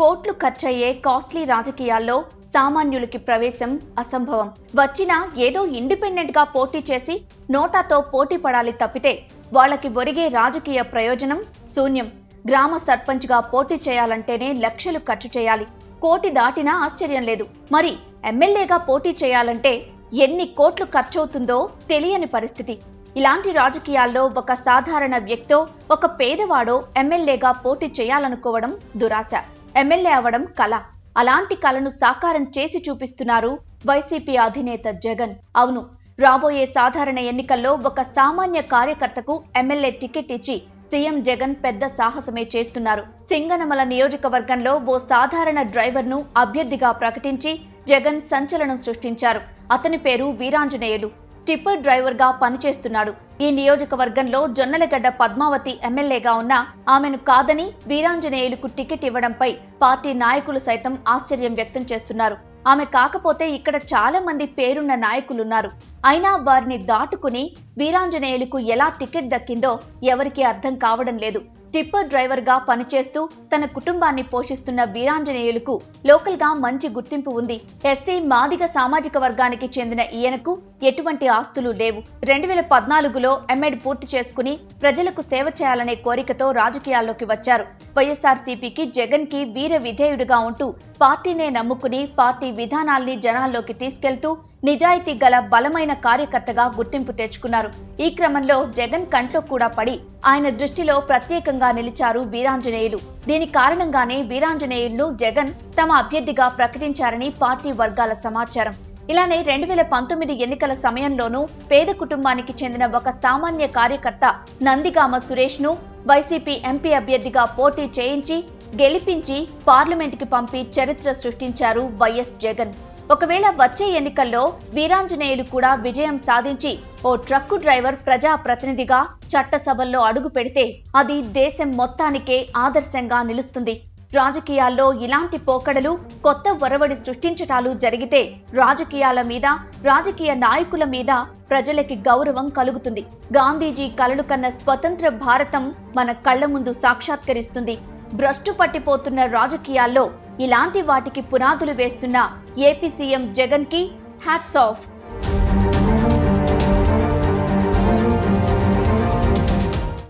కోట్లు ఖర్చయ్యే కాస్ట్లీ రాజకీయాల్లో సామాన్యులకి ప్రవేశం అసంభవం. వచ్చినా ఏదో ఇండిపెండెంట్గా పోటీ చేసి నోటాతో పోటీ పడాలి తప్పితే వాళ్ళకి ఒరిగే రాజకీయ ప్రయోజనం శూన్యం. గ్రామ సర్పంచ్గా పోటీ చేయాలంటేనే లక్షలు ఖర్చు చేయాలి. కోటి దాటినా ఆశ్చర్యం లేదు. మరి ఎమ్మెల్యేగా పోటీ చేయాలంటే ఎన్ని కోట్లు ఖర్చవుతుందో తెలియని పరిస్థితి. ఇలాంటి రాజకీయాల్లో ఒక సాధారణ వ్యక్తో ఒక పేదవాడో ఎమ్మెల్యేగా పోటీ చేయాలనుకోవడం దురాశ. ఎమ్మెల్యే అవడం కళ అలాంటి కళను సాకారం చేసి చూపిస్తున్నారు వైసీపీ అధినేత జగన్. అవును రాబోయే సాధారణ ఎన్నికల్లో ఒక సామాన్య కార్యకర్తకు ఎమ్మెల్యే టికెట్ ఇచ్చి సీఎం జగన్ పెద్ద సాహసమే చేస్తున్నారు. సింగనమల నియోజకవర్గంలో ఓ సాధారణ డ్రైవర్ను అభ్యర్థిగా ప్రకటించి జగన్ సంచలనం సృష్టించారు. అతని పేరు వీరాంజనేయులు. టిప్పర్ డ్రైవర్గా పనిచేస్తున్నాడు. ఈ నియోజకవర్గంలో జొన్నలగడ్డ పద్మావతి ఎమ్మెల్యేగా ఉన్న ఆమెను కాదని వీరాంజనేయులకు టికెట్ ఇవ్వడంపై పార్టీ నాయకులు సైతం ఆశ్చర్యం వ్యక్తం చేస్తున్నారు. ఆమె కాకపోతే ఇక్కడ చాలా మంది పేరున్న నాయకులున్నారు. అయినా వారిని దాటుకుని వీరాంజనేయులకు ఎలా టికెట్ దక్కిందో ఎవరికీ అర్థం కావడం లేదు. టిప్పర్ డ్రైవర్గా పనిచేస్తూ తన కుటుంబాన్ని పోషిస్తున్న వీరాంజనేయులకు లోకల్గా మంచి గుర్తింపు ఉంది. ఎస్సీ మాదిగ సామాజిక వర్గానికి చెందిన ఈయనకు ఎటువంటి ఆస్తులు లేవు. రెండు వేల పద్నాలుగులో ఎంఎడ్ పూర్తి చేసుకుని ప్రజలకు సేవ చేయాలనే కోరికతో రాజకీయాల్లోకి వచ్చారు. వైఎస్ఆర్సీపీకి జగన్కి వీర విధేయుడిగా ఉంటూ పార్టీనే నమ్ముకుని పార్టీ విధానాల్ని జనాల్లోకి తీసుకెళ్తూ నిజాయితీ గల బలమైన కార్యకర్తగా గుర్తింపు తెచ్చుకున్నారు. ఈ క్రమంలో జగన్ కంట్లో కూడా పడి ఆయన దృష్టిలో ప్రత్యేకంగా నిలిచారు వీరాంజనేయులు. దీని కారణంగానే వీరాంజనేయులను జగన్ తమ అభ్యర్థిగా ప్రకటించారని పార్టీ వర్గాల సమాచారం. ఇలానే రెండు వేల పంతొమ్మిది ఎన్నికల సమయంలోనూ పేద కుటుంబానికి చెందిన ఒక సామాన్య కార్యకర్త నందిగామ సురేష్ను వైసీపీ ఎంపీ అభ్యర్థిగా పోటీ చేయించి గెలిపించి పార్లమెంటుకి పంపి చరిత్ర సృష్టించారు వైఎస్ జగన్. ఒకవేళ వచ్చే ఎన్నికల్లో వీరాంజనేయులు కూడా విజయం సాధించి ఓ ట్రక్కు డ్రైవర్ ప్రజా ప్రతినిధిగా చట్టసభల్లో అడుగు పెడితే అది దేశం మొత్తానికే ఆదర్శంగా నిలుస్తుంది. రాజకీయాల్లో ఇలాంటి పోకడలు కొత్త ఒరవడి సృష్టించటాలు జరిగితే రాజకీయాల మీద రాజకీయ నాయకుల మీద ప్రజలకి గౌరవం కలుగుతుంది. గాంధీజీ కలలు కన్న స్వతంత్ర భారతం మన కళ్ళ ముందు సాక్షాత్కరిస్తుంది. భ్రష్టు పట్టిపోతున్న రాజకీయాల్లో ఇలాంటి వాటికి పునాదులు వేస్తున్న ఏపీ సీఎం జగన్కి హ్యాట్స్ ఆఫ్